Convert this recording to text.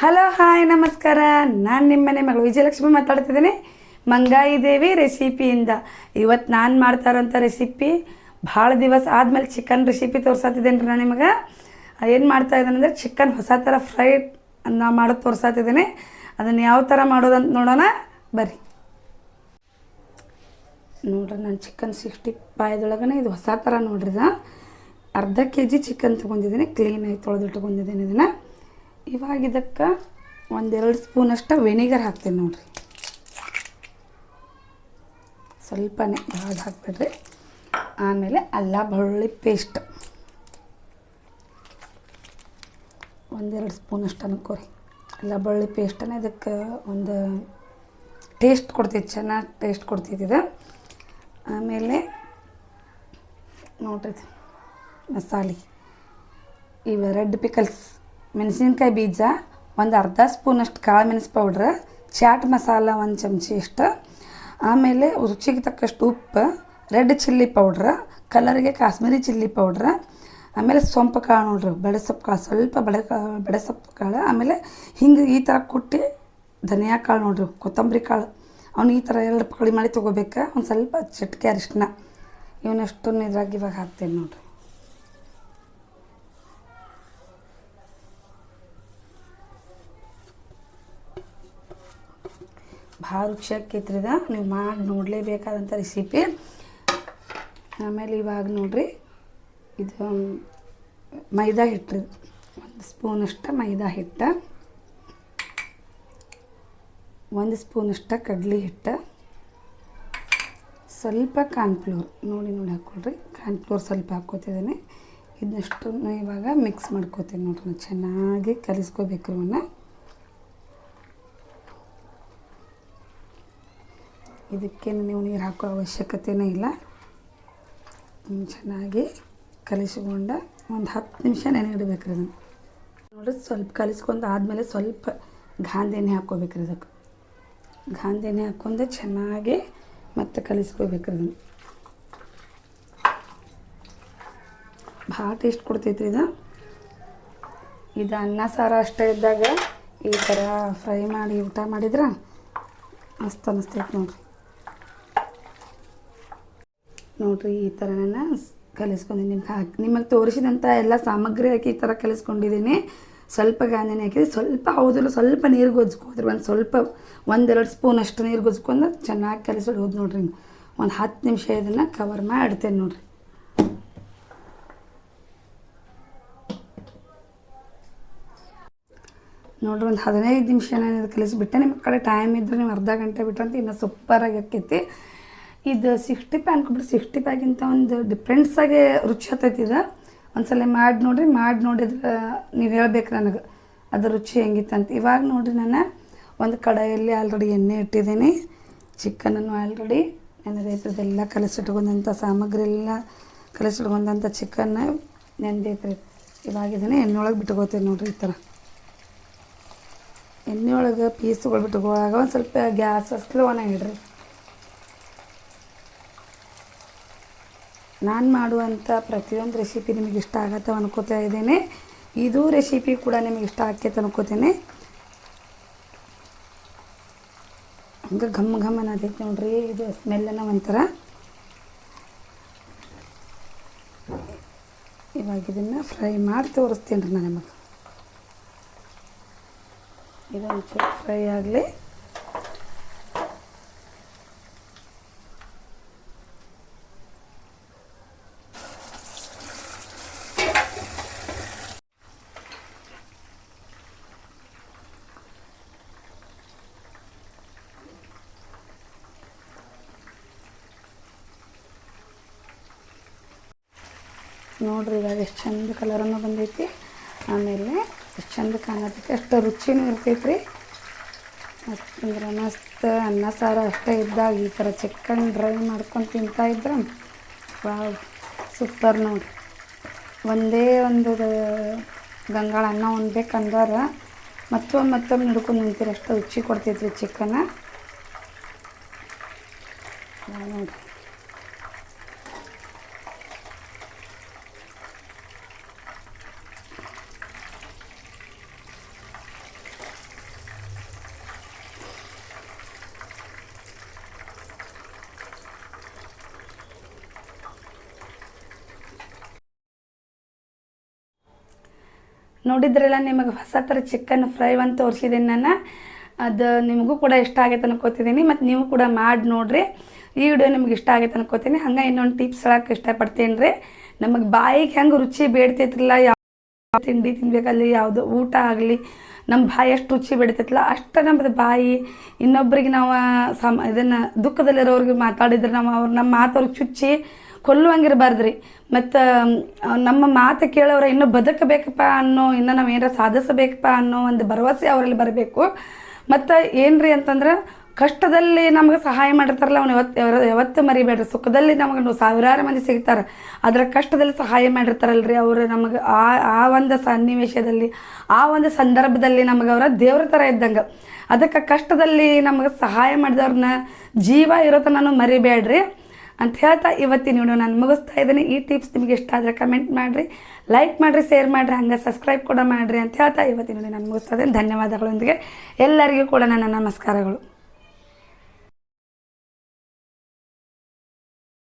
Hello, hi, ನಮಸ್ಕಾರ. ನಾನು ನಿಮ್ಮ ಮನೆ ಮಗಳು ವಿಜಯಲಕ್ಷ್ಮಿ ಮಾತಾಡ್ತಿದ್ದೀನಿ. ಮಂಗಾಯಿ ದೇವಿ ರೆಸಿಪಿಯಿಂದ. ಇವತ್ತು ನಾನು ಮಾಡ್ತಾ ಇರೋಂಥ ರೆಸಿಪಿ ಭಾಳ ದಿವಸ ಆದಮೇಲೆ ಚಿಕನ್ ರೆಸಿಪಿ ತೋರ್ಸತ್ತಿದ್ದೇನೆ ರೀ ನಾನು ನಿಮಗೆ. ಏನು ಮಾಡ್ತಾ ಇದ್ದೇನೆ ಅಂದರೆ ಚಿಕನ್ ಹೊಸ ಥರ ಫ್ರೈ ನಾ ಮಾಡೋದು ತೋರ್ಸತ್ತಿದ್ದೀನಿ ಅದನ್ನು ಯಾವ ಥರ ಮಾಡೋದಂತ ನೋಡೋಣ. ಬರ್ರಿ. ನೋಡ್ರಿ, ನಾನು ಚಿಕನ್ ಸಿಕ್ಸ್ಟಿ ಫೈವ್ದೊಳಗನೆ ಇದು ಹೊಸ ಥರ ನೋಡ್ರಿ ಅರ್ಧ ಕೆ ಜಿ ಚಿಕನ್ ತೊಗೊಂಡಿದ್ದೀನಿ ಕ್ಲೀನಾಗಿ ತೊಳೆದಿಟ್ಕೊಂಡಿದ್ದೀನಿ ಇದನ್ನು. ಇವಾಗ ಇದಕ್ಕೆ ಒಂದೆರಡು ಸ್ಪೂನಷ್ಟು ವೆನಿಗರ್ ಹಾಕ್ತೀನಿ ನೋಡಿರಿ. ಸ್ವಲ್ಪನೇ ಭಾಳ ಹಾಕ್ಬಿಡ್ರಿ. ಆಮೇಲೆ ಅಲ್ಲ ಬೆಳ್ಳುಳ್ಳಿ ಪೇಸ್ಟ್ ಒಂದೆರಡು ಸ್ಪೂನ್ ಸ್ಪೂನಷ್ಟು ಅನ್ಕೋರಿ ಅಲ್ಲ ಬೆಳ್ಳುಳ್ಳಿ ಪೇಸ್ಟನ್ನು ಇದಕ್ಕೆ ಒಂದು ಟೇಸ್ಟ್ ಕೊಡ್ತೈತಿ, ಚೆನ್ನಾಗಿ ಟೇಸ್ಟ್ ಕೊಡ್ತೈತಿ ಇದು. ಆಮೇಲೆ ನೋಡ್ರಿ ಮಸಾಲೆ. ಇವ ರೆಡ್ ಪಿಕಲ್ಸ್ ಮೆಣಸಿನ್ಕಾಯಿ ಬೀಜ, ಒಂದು ಅರ್ಧ ಸ್ಪೂನಷ್ಟು ಕಾಳು ಮೆಣಸು ಪೌಡ್ರ್ ಚಾಟ್ ಮಸಾಲ ಒಂದು ಚಮಚ ಇಷ್ಟು. ಆಮೇಲೆ ರುಚಿಗೆ ತಕ್ಕಷ್ಟು ಉಪ್ಪು, ರೆಡ್ ಚಿಲ್ಲಿ ಪೌಡ್ರ್ ಕಲರ್ಗೆ ಕಾಶ್ಮೀರಿ ಚಿಲ್ಲಿ ಪೌಡ್ರ್ ಆಮೇಲೆ ಸೊಂಪು ಕಾಳು ನೋಡ್ರಿ ಬೆಳೆ ಸೊಪ್ಪು ಕಾಳು, ಸ್ವಲ್ಪ ಬಡೆ ಕಾಳು ಬಡೆ ಸೊಪ್ಪು ಕಾಳು, ಆಮೇಲೆ ಹಿಂಗೆ ಈ ಥರ ಕುಟ್ಟಿ ಧನಿಯಾ ಕಾಳು ನೋಡ್ರಿ, ಕೊತ್ತಂಬರಿ ಕಾಳು. ಅವ್ನು ಈ ಥರ ಎರಡು ಪಕಡಿ ಮಾಡಿ ತೊಗೋಬೇಕು, ಒಂದು ಸ್ವಲ್ಪ ಚಿಟ್ಕೆ ಅರಿಶಿನ ಇವನಷ್ಟು ಇದ್ರಾಗ ಇವಾಗ ಹಾಕ್ತೇನೆ ನೋಡ್ರಿ. ಭಾಳ ರುಚಿ ಆಕೈತ್ರಿ ಇದು ನೀವು ಮಾಡಿ ನೋಡಲೇಬೇಕಾದಂಥ ರೆಸಿಪಿ ಆಮೇಲೆ ಇವಾಗ ನೋಡ್ರಿ, ಇದು, ಮೈದಾ ಹಿಟ್ಟು ಒಂದು ಸ್ಪೂನಷ್ಟು ಮೈದಾ ಹಿಟ್ಟು. ಒಂದು ಸ್ಪೂನಷ್ಟು ಕಡ್ಲೆ ಹಿಟ್ಟು. ಸ್ವಲ್ಪ ಕಾರ್ನ್ಫ್ಲೋರ್ ನೋಡಿ ನೋಡಿ ಹಾಕ್ಕೊಳ್ರಿ ಕಾರ್ನ್ಫ್ಲೋರ್ ಸ್ವಲ್ಪ ಹಾಕ್ಕೋತಿದ್ದೀನಿ. ಇದನ್ನಷ್ಟು ಇವಾಗ ಮಿಕ್ಸ್ ಮಾಡ್ಕೋತೀನಿ ನೋಡ್ರಿ. ನಾನು ಚೆನ್ನಾಗಿ ಕಲಿಸ್ಕೋಬೇಕು ಇವನ್ನ ಇದಕ್ಕೇನು ನೀವು ನೀರು ಹಾಕೋ ಅವಶ್ಯಕತೆನೇ ಇಲ್ಲ. ಚೆನ್ನಾಗಿ ಕಲಿಸ್ಕೊಂಡು ಒಂದು ಹತ್ತು ನಿಮಿಷ ನೆನೆ ಇಡಬೇಕ್ರಿ ಅದನ್ನು. ನೋಡಿ ಸ್ವಲ್ಪ ಕಲಿಸ್ಕೊಂಡು ಆದಮೇಲೆ ಸ್ವಲ್ಪ ಗಾಂಧಿ ಹಾಕ್ಕೋಬೇಕ್ರಿ ಅದಕ್ಕೆ. ಗಾಂಧಿ ಹಾಕ್ಕೊಂಡು ಚೆನ್ನಾಗಿ ಮತ್ತೆ ಕಲಿಸ್ಕೋಬೇಕ್ರಿ ಅದನ್ನು. ಭಾಳ ಟೇಸ್ಟ್ ಕೊಡ್ತೈತ್ರಿ ಇದು. ಇದು ಅನ್ನ, ಸಾರು ಅಷ್ಟೇ ಇದ್ದಾಗ ಈ ಥರ ಫ್ರೈ ಮಾಡಿ ಊಟ ಮಾಡಿದ್ರೆ ಮಸ್ತ್ ಅನ್ನಿಸ್ತೈತೆ ನೋಡ್ರಿ. ನೋಡ್ರಿ, ಈ ಥರ ನಾನು ಕಲಿಸ್ಕೊಂಡಿದ್ದೀನಿ ನಿಮ್ಗೆ ಹಾಕಿ ನಿಮಗೆ ತೋರಿಸಿದಂಥ ಎಲ್ಲ ಸಾಮಗ್ರಿ ಹಾಕಿ ಈ ಥರ ಕಲಿಸ್ಕೊಂಡಿದ್ದೀನಿ. ಸ್ವಲ್ಪ ಗಾಂಧಿನೇ ಹಾಕಿದ್ರೆ ಸ್ವಲ್ಪ ಹೌದಲ್ಲ, ಸ್ವಲ್ಪ ನೀರು ಗೊಜ್ಕೋದ್ರಿ ಒಂದು ಸ್ವಲ್ಪ, ಒಂದೆರಡು ಸ್ಪೂನ್ ಅಷ್ಟು ನೀರು ಗೊಜ್ಕೊಂಡು ಚೆನ್ನಾಗಿ ಕಲಿಸಿಡೋದು ನೋಡ್ರಿ ಒಂದು ಹತ್ತು ನಿಮಿಷ ಇದನ್ನು ಕವರ್ ಮಾಡಿ ಇಡ್ತೇನೆ ನೋಡ್ರಿ. ನೋಡ್ರಿ, ಒಂದು ಹದಿನೈದು ನಿಮಿಷ ನಾನು ಇದು ಕಲಿಸ್ಬಿಟ್ಟೆ. ನಿಮ್ಮ ಕಡೆ ಟೈಮ್ ಇದ್ದರೆ ನೀವು ಅರ್ಧ ಗಂಟೆ ಬಿಟ್ಟಂತ ಇನ್ನೂ ಸೂಪರಾಗಿ ಆಕೈತಿ. ಇದು ಸಿಕ್ಸ್ಟಿ ಪ್ಯಾ ಅನ್ಕೊಬಿಟ್ಟು ಸಿಕ್ಸ್ಟಿ ಪ್ಯಾಗಿಂತ ಒಂದು ಡಿಫ್ರೆಂಟ್ಸಾಗೆ ರುಚಿ ಹತ್ತೈತಿ ಇದು. ಒಂದ್ಸಲ ಮಾಡಿ ನೋಡಿರಿ, ಮಾಡಿ ನೋಡಿದ್ರೆ ನೀವು ಹೇಳ್ಬೇಕು ನನಗೆ. ಅದು ರುಚಿ ಹೆಂಗಿತ್ತಂತ ಇವಾಗ ನೋಡಿರಿ ನಾನು ಒಂದು ಕಡಾಯಲ್ಲಿ ಆಲ್ರೆಡಿ ಎಣ್ಣೆ ಇಟ್ಟಿದ್ದೀನಿ ಚಿಕನನ್ನು ಆಲ್ರೆಡಿ ನಾನು ರೈತರದೆಲ್ಲ ಕಲಸಿಟ್ಕೊಂಡಂಥ ಸಾಮಗ್ರಿ ಎಲ್ಲ ಕಲಸಿಟ್ಕೊಂಡಂಥ ಚಿಕನ್ನ ನೆಂದೈತ್ರಿ ಇವಾಗ ಇದನ್ನು ಎಣ್ಣೆ ಒಳಗೆ ಬಿಟ್ಕೋತೀನಿ ನೋಡ್ರಿ ಈ ಥರ ಎಣ್ಣೆ ಒಳಗೆ ಪೀಸ್ಗಳು ಬಿಟ್ಕೋವಾಗ ಒಂದು ಸ್ವಲ್ಪ ಗ್ಯಾಸ್ ಸ್ಲೋನ ಇಡ್ರಿ. ನಾನು ಮಾಡುವಂಥ ಪ್ರತಿಯೊಂದು ರೆಸಿಪಿ ನಿಮಗೆ ಇಷ್ಟ ಆಗತ್ತೆ ಅನ್ಕೋತಾ ಇದ್ದೇನೆ. ಇದು ರೆಸಿಪಿ ಕೂಡ ನಿಮಗೆ ಇಷ್ಟ ಆಕೈತೆ ಅನ್ಕೋತೇನೆ. ಹಂಗೆ ಘಮ್ ಘಮ್ ಅನ್ನೋದೈತೆ ನೋಡ್ರಿ, ಇದು ಸ್ಮೆಲ್ಲನ ಒಂಥರ. ಇವಾಗ ಇದನ್ನು ಫ್ರೈ ಮಾಡಿ ತೋರಿಸ್ತೀನಿ ರೀ ನಾನು ನಿಮಗೆ. ಇದೊಂದು ಫ್ರೈ ಆಗಲಿ. ನೋಡ್ರಿ, ಇವಾಗ ಎಷ್ಟು ಚಂದ ಕಲರನ್ನು ಬಂದೈತಿ. ಆಮೇಲೆ ಎಷ್ಟು ಚಂದ ಕಾಣತೈತಿ, ಅಷ್ಟು ರುಚಿನೂ ಇರ್ತೈತಿ ರೀ ಮಸ್ತ್ ಅಂದ್ರೆ ಮಸ್ತ್ ಅನ್ನ, ಸಾರು ಅಷ್ಟೇ ಇದ್ದಾಗ ಈ ಥರ ಚಿಕನ್ ಡ್ರೈ ಮಾಡ್ಕೊಂಡು ತಿಂತಾ ಇದ್ರೆ ವಾವ್ ಸೂಪರ್ ನೋಡಿ ಒಂದೇ ಒಂದು ಗಂಗಾಳ ಅನ್ನ ಉಣ್ಬೇಕಂದ್ರೆ ಮತ್ತೊಮ್ಮೆ ಮತ್ತೊಮ್ಮೆ ಹಿಡ್ಕೊಂಡು ನಿಂತೀರಿ ಅಷ್ಟು ರುಚಿ ಕೊಡ್ತೈತ್ರಿ ಚಿಕನ್ನ ಚಿಕನ ನೋಡಿರಿ. ನೋಡಿದ್ರಲ್ಲ ನಿಮಗೆ ಹೊಸ ಥರ ಚಿಕನ್ ಫ್ರೈ ಒಂದು ತೋರಿಸಿದ್ದೀನಿ ನಾನು. ಅದು ನಿಮಗೂ ಕೂಡ ಇಷ್ಟ ಆಗೈತೆ ಅನ್ಕೋತಿದ್ದೀನಿ ಮತ್ತು ನೀವು ಕೂಡ ಮಾಡಿ ನೋಡಿರಿ. ಈ ವಿಡಿಯೋ ನಿಮ್ಗೆ ಇಷ್ಟ ಆಗೈತೆ ಅನ್ಕೋತೀನಿ ಹಂಗೆ ಇನ್ನೊಂದು ಟಿಪ್ಸ್ ಹೇಳಕ್ಕೆ ಇಷ್ಟಪಡ್ತೀನಿ ರೀ. ನಮಗೆ ಬಾಯಿಗೆ ಹೆಂಗೆ ರುಚಿ ಬೇಡ್ತೈತಿಲ್ಲ ಯಾವ ತಿಂಡಿ ತಿನ್ಬೇಕಲ್ಲಿ, ಯಾವುದು ಊಟ ಆಗಲಿ ನಮ್ಮ ಬಾಯಿ ಎಷ್ಟು ರುಚಿ ಬಿಡ್ತೈತಲ್ಲ ಅಷ್ಟು ನಮ್ಮದು ಬಾಯಿ ಇನ್ನೊಬ್ರಿಗೆ ನಾವು ಸಮ ಇದನ್ನು ದುಃಖದಲ್ಲಿರೋರಿಗೆ ಮಾತಾಡಿದ್ರೆ ನಾವು ಅವ್ರು ನಮ್ಮ ಮಾತವ್ರಿಗೆ ಚುಚ್ಚಿ ಕೊಲ್ಲುವಂಗಿರಬಾರ್ದು ರೀ ಮತ್ತು ನಮ್ಮ ಮಾತು ಕೇಳೋರ ಇನ್ನೂ ಬದುಕಬೇಕಪ್ಪ ಅನ್ನೋ, ಇನ್ನು ನಾವು ಏನಾರ ಸಾಧಿಸಬೇಕಪ್ಪ ಅನ್ನೋ ಒಂದು ಭರವಸೆ ಅವರಲ್ಲಿ ಬರಬೇಕು. ಮತ್ತು ಏನ್ರಿ ಅಂತಂದ್ರೆ, ಕಷ್ಟದಲ್ಲಿ ನಮಗೆ ಸಹಾಯ ಮಾಡಿರ್ತಾರಲ್ಲ ಅವ್ನು ಯಾವತ್ತು ಯಾವ- ಯಾವತ್ತೂ ಮರಿಬೇಡ್ರಿ. ಸುಖದಲ್ಲಿ ನಮಗೆ ಸಾವಿರಾರು ಮಂದಿ ಸಿಗ್ತಾರೆ. ಅದರ ಕಷ್ಟದಲ್ಲಿ ಸಹಾಯ ಮಾಡಿರ್ತಾರಲ್ರಿ ಅವರು ನಮಗೆ. ಆ ಆ ಒಂದು ಸನ್ನಿವೇಶದಲ್ಲಿ, ಆ ಒಂದು ಸಂದರ್ಭದಲ್ಲಿ ನಮಗೆ ಅವರ ದೇವ್ರ ಥರ ಇದ್ದಂಗೆ. ಅದಕ್ಕೆ ಕಷ್ಟದಲ್ಲಿ ನಮಗೆ ಸಹಾಯ ಮಾಡಿದವ್ರನ್ನ ಜೀವ ಇರೋ ನಾನು ಮರಿಬೇಡ್ರಿ. ಅಂತ ಹೇಳ್ತಾ ಇವತ್ತಿನ ವಿಡಿಯೋ ನಾನು ಮುಗಿಸ್ತಾ ಇದ್ದೀನಿ. ಈ ಟಿಪ್ಸ್ ನಿಮಗೆ ಇಷ್ಟ ಆದರೆ ಕಮೆಂಟ್ ಮಾಡಿರಿ ಲೈಕ್ ಮಾಡಿರಿ ಶೇರ್ ಮಾಡಿರಿ, ಹಂಗೆ ಸಬ್ಸ್ಕ್ರೈಬ್ ಕೂಡ ಮಾಡಿರಿ ಅಂತ ಹೇಳ್ತಾ ಇವತ್ತಿನ ವಿಡಿಯೋ ನಾನು ಮುಗಿಸ್ತಾ ಇದ್ದೀನಿ. ಧನ್ಯವಾದಗಳೊಂದಿಗೆ ಎಲ್ಲರಿಗೂ ಕೂಡ ನನ್ನ ನಮಸ್ಕಾರಗಳು.